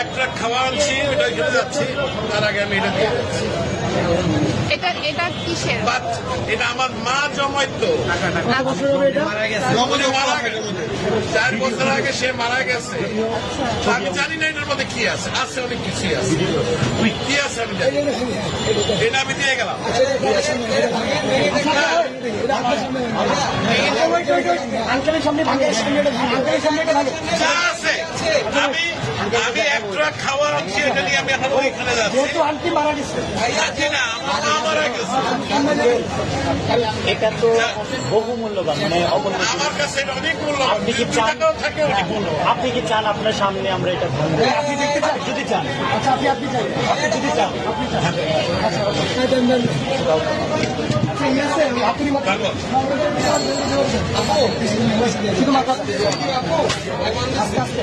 এক ট্রাক খাওয়া আনছি ওটা ওইখানে যাচ্ছি। তার আগে আমি এটা দিয়ে যাচ্ছি এটা এটা কিসের? এটা আমার মা জমাইতো। চার বছর আগে সে মারা গেছে। আমি জানি না এটার মধ্যে কি আছে। আছে অনেক কিছুই আছে। কি আছে আমি জানি এটা আমি দিয়ে গেলাম। যা আছে। আমি আমি এক খাওয়া আনছি এটা নিয়ে আমি এখন ওইখানে যাচ্ছি। যেহেতু আন্টি মারা গেছে। যাচ্ছি না আমার মা মারা গেছে। এটা তো বহু মূল্যবান মানে অমূল্য আমার কাছে এটা অনেক মূল্যবান। আপনি কি চান? থাকে অনেক মূল্যবান। আপনি কি চান আপনার সামনে আমরা এটা ভাঙবো আপনি দেখতে চান? যদি চান। আচ্ছা আপনি আপনি চাই আপনি যদি চান। আচ্ছা দেন, দেন। আচ্ছা, ইয়ে আপনি শুধু মাথা আস্তে আস্তে।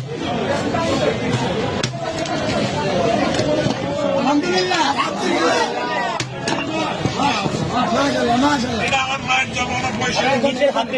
এটা আমার মায়ের জমানো পয়সা। নিজের হাতে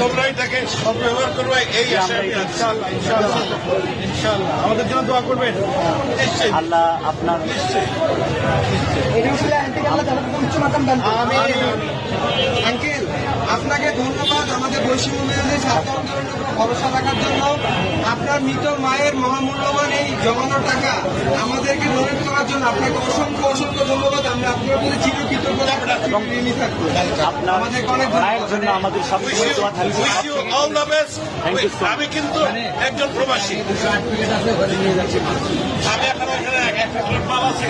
তোমরা এটাকে সব ব্যবহার করবে এই। আমাদের জন্য দোয়া করবেন। নিশ্চয়ই। আল্লাহ আপনার। আঙ্কেল আপনাকে ধন্যবাদ। আমাদের বৈষম্য বিরোধী ছাত্র আন্দোলনের উপর ভরসা রাখার জন্য আপনার মৃত মায়ের মহামূল্যবান এই জমানো টাকা আমাদেরকে ডোনেট করার জন্য আপনাকে অসংখ্য অসংখ্য ধন্যবাদ। আমরা আপনার চিরকৃতজ্ঞ এবং আপনার মায়ের জন্য আমাদের সবসময় দোয়া থাকবে। Wish you much. আমি কিন্তু একজন প্রবাসী। আমি এখন ওখানে আছে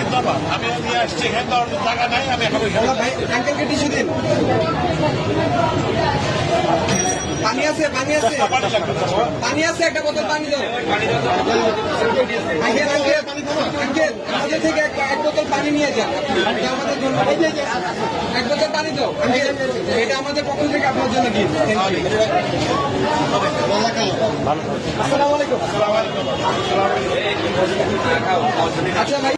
আমি নিয়ে আসছি এখানে টাকা নাই আমি এখন ওইখানে ভাই দিন? পানি আছে পানি আছে। পানি আছে একটা বোতল পানি দাও। আমাদের থেকে এক বোতল পানি নিয়ে যান। আমাদের জন্য। এক বোতল পানি তো। এটা আমাদের পক্ষ থেকে আপনার জন্য গিফট আসসালামু আলাইকুম। আচ্ছা ভাই।